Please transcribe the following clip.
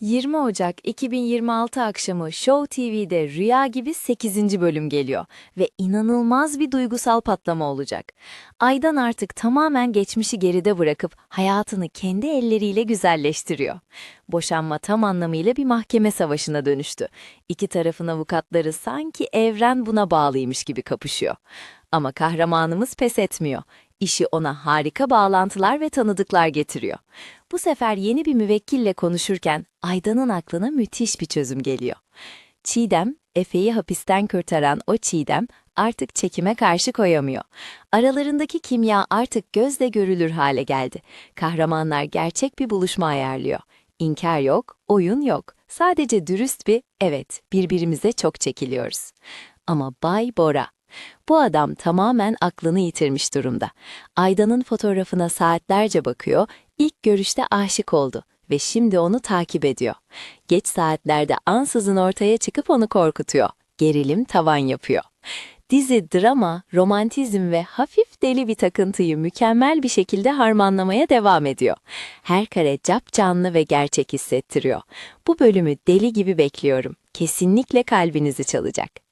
20 Ocak 2026 akşamı Show TV'de Rüya gibi 8. bölüm geliyor ve inanılmaz bir duygusal patlama olacak. Aydan artık tamamen geçmişi geride bırakıp hayatını kendi elleriyle güzelleştiriyor. Boşanma tam anlamıyla bir mahkeme savaşına dönüştü. İki tarafın avukatları sanki evren buna bağlıymış gibi kapışıyor. Ama kahramanımız pes etmiyor. İşi ona harika bağlantılar ve tanıdıklar getiriyor. Bu sefer yeni bir müvekkille konuşurken Aydan'ın aklına müthiş bir çözüm geliyor. Çiğdem, Efe'yi hapisten kurtaran o Çiğdem artık çekime karşı koyamıyor. Aralarındaki kimya artık gözle görülür hale geldi. Kahramanlar gerçek bir buluşma ayarlıyor. İnkar yok, oyun yok. Sadece dürüst bir evet, birbirimize çok çekiliyoruz. Ama Bay Bora bu adam tamamen aklını yitirmiş durumda. Aydan'ın fotoğrafına saatlerce bakıyor, ilk görüşte aşık oldu ve şimdi onu takip ediyor. Geç saatlerde ansızın ortaya çıkıp onu korkutuyor. Gerilim tavan yapıyor. Dizi drama, romantizm ve hafif deli bir takıntıyı mükemmel bir şekilde harmanlamaya devam ediyor. Her kare cap canlı ve gerçek hissettiriyor. Bu bölümü deli gibi bekliyorum. Kesinlikle kalbinizi çalacak.